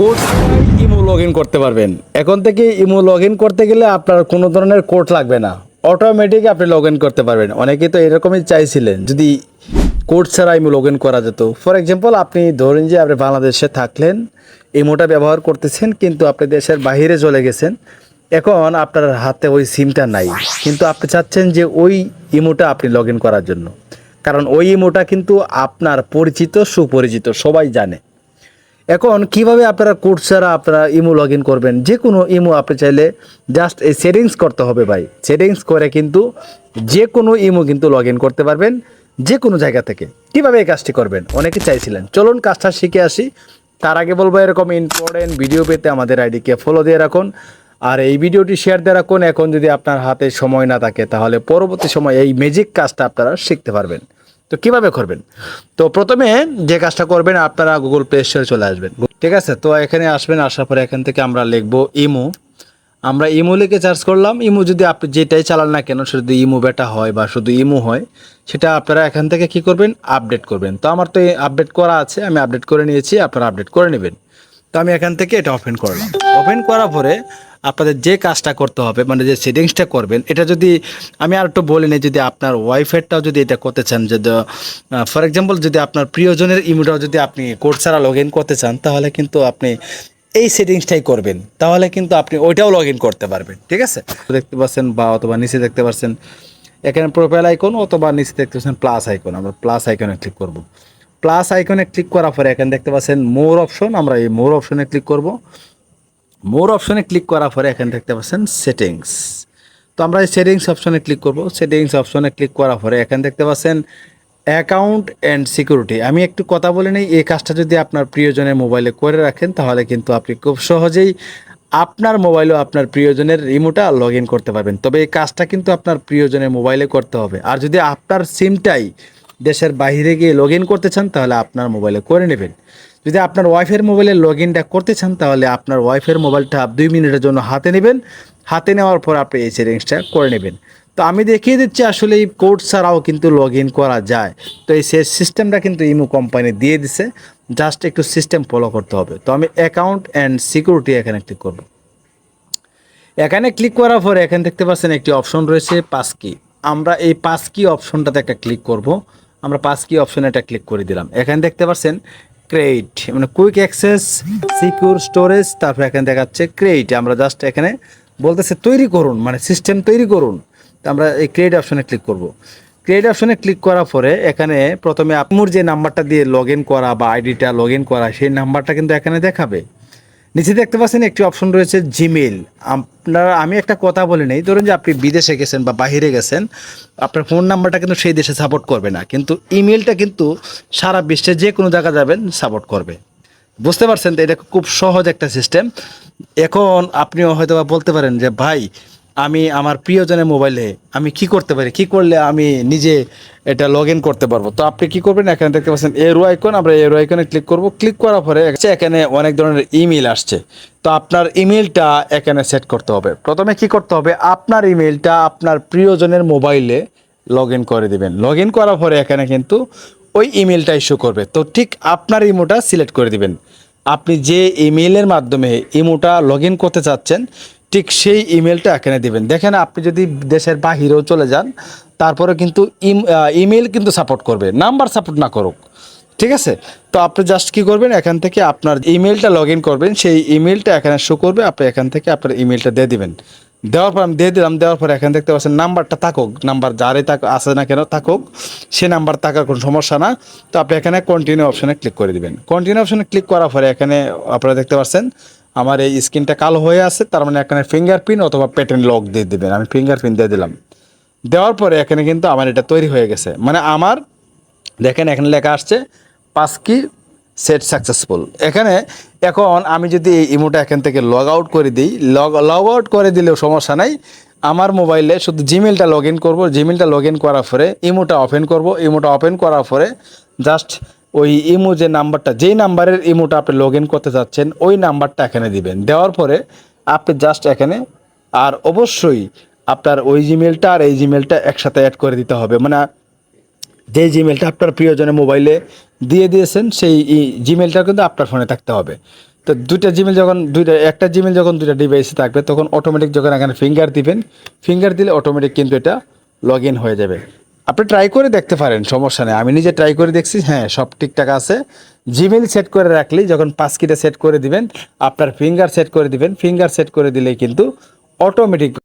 Code imo log করতে পারবেন। এখন থেকে ইমো লগ করতে গেলে আপনার কোনো ধরনের কোড লাগবে না। অটোমেটিক আপনি লগ করতে পারবেন। অনেকে তো এরকমই চাইছিলেন, যদি কোড ছাড়া ইমো লগ করা যেত। ফর এক্সাম্পল আপনি ধরেন যে আপনি বাংলাদেশে থাকলেন, ইমোটা ব্যবহার করতেছেন, কিন্তু আপনি দেশের বাইরে চলে গেছেন। এখন আপনার হাতে ওই সিমটা নাই। কিন্তু আপনি চাচ্ছেন যে ওই ইমোটা আপনি লগ করার জন্য। কারণ ওই ইমোটা কিন্তু আপনার পরিচিত, সুপরিচিত, সবাই জানে। এখন কীভাবে আপনারা কোড ছাড়া আপনারা ইমো লগ করবেন? যে কোনো ইমো আপনি চাইলে জাস্ট এই সেটিংস করতে হবে ভাই। সেটিংস করে কিন্তু যে কোনো ইমো কিন্তু লগ করতে পারবেন যে কোনো জায়গা থেকে। কীভাবে এই কাজটি করবেন? অনেকে চাইছিলেন। চলুন কাজটা শিখে আসি। তার আগে বলব, এরকম ইম্পর্টেন্ট ভিডিও পেতে আমাদের আইডিকে ফলো দিয়ে রাখুন। আর এই ভিডিওটি শেয়ার দিয়ে রাখুন। এখন যদি আপনার হাতে সময় না থাকে, তাহলে পরবর্তী সময় এই ম্যাজিক কাজটা আপনারা শিখতে পারবেন। তো কীভাবে করবেন? তো প্রথমে যে কাজটা করবেন, আপনারা গুগল প্লে স্টোরে চলে আসবেন। ঠিক আছে? তো এখানে আসবেন, আসার পরে এখান থেকে আমরা লিখব ইমো। আমরা ইমো লিখে চার্জ করলাম। ইমো যদি আপনি যেটাই চালান না কেন, শুধু ইমো বেটা হয় বা শুধু ইমো হয়, সেটা আপনারা এখান থেকে কি করবেন? আপডেট করবেন। তো আমার তো আপডেট করা আছে, আমি আপডেট করে নিয়েছি, আপনারা আপডেট করে নেবেন। তো আমি এখান থেকে এটা ওপেন করলাম। ওপেন করার পরে আপনাদের যে কাজটা করতে হবে মানে যে সেটিংসটা করবেন, এটা যদি আমি আর একটু বলে যদি আপনার ওয়াইফাইটাও যদি এটা করতে চান যে ফর এক্সাম্পল যদি আপনার প্রিয়জনের ইমেলটাও যদি আপনি কোড ছাড়া লগ ইন করতে চান, তাহলে কিন্তু আপনি এই সেটিংসটাই করবেন। তাহলে কিন্তু আপনি ওইটাও লগ ইন করতে পারবেন, ঠিক আছে? দেখতে পাচ্ছেন বা অথবা নিচে দেখতে পাচ্ছেন, এখানে প্রোফাইল আইকন অথবা নিচে দেখতে পাচ্ছেন প্লাস আইকন আমরা প্লাস আইকনে ক্লিক করব। প্লাস আইকনে ক্লিক করার পরে এখানে দেখতে পাচ্ছেন মোর অপশন আমরা এই মোর অপশনে ক্লিক করব। মোর অপশনে ক্লিক করার পরে এখানে দেখতে পাচ্ছেন সেটিংস তো আমরা এই সেটিংস অপশনে ক্লিক করব। সেটিংস অপশনে ক্লিক করার পরে এখানে দেখতে পাচ্ছেন অ্যাকাউন্ট অ্যান্ড সিকিউরিটি আমি একটু কথা বলে নিই, এই কাজটা যদি আপনার প্রিয়জনের মোবাইলে করে রাখেন, তাহলে কিন্তু আপনি খুব সহজেই আপনার মোবাইলেও আপনার প্রিয়জনের রিমোটা লগ ইন করতে পারবেন। তবে এই কাজটা কিন্তু আপনার প্রিয়জনের মোবাইলে করতে হবে। আর যদি আপনার সিমটাই দেশের বাইরে গিয়ে লগ ইন করতে চান, তাহলে আপনার মোবাইলে করে নেবেন। যদি আপনার ওয়াইফের মোবাইলে লগ ইনটা করতে চান, তাহলে আপনার ওয়াইফের মোবাইলটা দুই মিনিটের জন্য হাতে নেবেন। হাতে নেওয়ার পর আপনি এই সেটিংসটা করে নেবেন। তো আমি দেখিয়ে দিচ্ছি আসলে এই কোড ছাড়াও কিন্তু লগ ইন করা যায়। তো এই সিস্টেমটা কিন্তু ইমো কোম্পানি দিয়ে দিছে। জাস্ট একটু সিস্টেম ফলো করতে হবে। তো আমি অ্যাকাউন্ট অ্যান্ড সিকিউরিটি এখানে ক্লিক করব। এখানে ক্লিক করার পরে এখানে দেখতে পাচ্ছেন একটি অপশন রয়েছে পাসকি আমরা এই পাসকি অপশনটাতে একটা ক্লিক করব। আমরা পাসকি অপশনে একটা ক্লিক করে দিলাম। এখানে দেখতে পাচ্ছেন ক্রেডিট মানে কুইক অ্যাক্সেস সিকিউর স্টোরেজ তারপর এখানে দেখাচ্ছে ক্রেইট আমরা জাস্ট এখানে বলতেছে তৈরি করুন মানে সিস্টেম তৈরি করুন। আমরা এই ক্রেডিট অপশনে ক্লিক করব। ক্রেডিট অপশনে ক্লিক করার পরে এখানে প্রথমে আপনার যে নাম্বারটা দিয়ে লগ করা বা আইডিটা লগ করা, সেই নাম্বারটা কিন্তু এখানে দেখাবে। নিচে দেখতে পাচ্ছেন একটি অপশন রয়েছে জিমেল আপনারা, আমি একটা কথা বলে নেই, ধরুন যে আপনি বিদেশে গেছেন বা বাহিরে গেছেন, আপনার ফোন নাম্বারটা কিন্তু সেই দেশে সাপোর্ট করবে না, কিন্তু ইমেলটা কিন্তু সারা বিশ্বে যে কোনো জায়গা যাবেন সাপোর্ট করবে। বুঝতে পারছেন তো, এটা খুব সহজ একটা সিস্টেম এখন আপনিও হয়তো বলতে পারেন যে, ভাই আমি আমার প্রিয়জনের মোবাইলে আমি কি করতে পারি? কি করলে আমি নিজে এটা লগ ইন করতে পারব? তো আপনি কি করবেন? এখানে দেখতে পাচ্ছেন এরো আইকন আমরা এরো আইকনে ক্লিক করব। ক্লিক করার পরে এখানে অনেক ধরনের ইমেল আসছে। তো আপনার ইমেলটা এখানে সেট করতে হবে। প্রথমে কি করতে হবে? আপনার ইমেলটা আপনার প্রিয়জনের মোবাইলে লগ ইন করে দিবেন। লগ ইন করার পরে এখানে কিন্তু ওই ইমেলটা ইস্যু করবে। তো ঠিক আপনার ইমোটা সিলেক্ট করে দিবেন। আপনি যে ইমেলের মাধ্যমে ইমোটা লগ ইন করতে চাচ্ছেন ঠিক সেই ইমেলটা এখানে দিবেন। দেখেন, আপনি যদি দেশের বাহিরেও চলে যান, তারপরে কিন্তু ইমেল কিন্তু সাপোর্ট করবে। নাম্বার সাপোর্ট না করুক। ঠিক আছে? তো আপনি জাস্ট কি করবেন? এখান থেকে আপনার ইমেলটা লগ করবেন। সেই ইমেলটা এখানে শো করবে। আপনি এখান থেকে আপনার ইমেলটা দিয়ে দিবেন। দেওয়ার পর আমি দিয়ে দিলাম। দেওয়ার পর এখানে দেখতে পাচ্ছেন নাম্বারটা থাকুক। নাম্বার যারে থাক আসে না কেন থাকুক। সে নাম্বার থাকার কোনো সমস্যা না। তো আপনি এখানে কন্টিনিউ অপশানে ক্লিক করে দিবেন। কন্টিনিউ অপশানে ক্লিক করার পরে এখানে আপনারা দেখতে পাচ্ছেন আমার এই স্ক্রিনটা কালো হয়ে আছে, তার মানে এখানে ফিঙ্গারপ্রিন্ট অথবা প্যাটার্ন লক দিয়ে দেবেন। আমি ফিঙ্গারপ্রিন্ট দিয়ে দিলাম। দেওয়ার পরে এখানে কিন্তু আমার এটা তৈরি হয়ে গেছে। মানে আমার, দেখেন এখানে লেখা আসছে পাঁচকি সেট সাকসেসফুল এখানে এখন আমি যদি এই ইমোটা এখান থেকে লগ আউট করে দিই লগ লগ আউট করে দিলেও সমস্যা নাই। আমার মোবাইলে শুধু জিমেলটা লগ ইন করব। জিমেলটা লগ ইন করার পরে ইমোটা ওপেন করব। ইমোটা ওপেন করার পরে জাস্ট ওই ইমো যে নাম্বারটা, যেই নাম্বারের ইমোটা আপনি লগ ইন করতে চাচ্ছেন ওই নাম্বারটা এখানে দিবেন। দেওয়ার পরে আপনি জাস্ট এখানে, আর অবশ্যই আপনার ওই জিমেলটা আর এই জিমেলটা একসাথে অ্যাড করে দিতে হবে। মানে যে জিমেলটা আপনার প্রিয়জনের মোবাইলে দিয়ে দিয়েছেন, সেই জিমেলটা কিন্তু আপনার ফোনে থাকতে হবে। তো দুইটা জিমেল যখন, দুইটা, একটা জিমেল যখন দুইটা ডিভাইসে থাকবে, তখন অটোমেটিক যখন এখানে ফিঙ্গার দিবেন ফিঙ্গার দিলে অটোমেটিক কিন্তু এটা লগ হয়ে যাবে। আপনি ট্রাই করে দেখতে পারেন, সমস্যা নেই। আমি নিজে ট্রাই করে দেখছি হ্যাঁ সব ঠিকঠাক আছে। জিমেল সেট করে রাখলেই যখন পাসকিটা সেট করে দিবেন, আপনার ফিঙ্গার সেট করে দিবেন ফিঙ্গার সেট করে দিলেই কিন্তু অটোমেটিক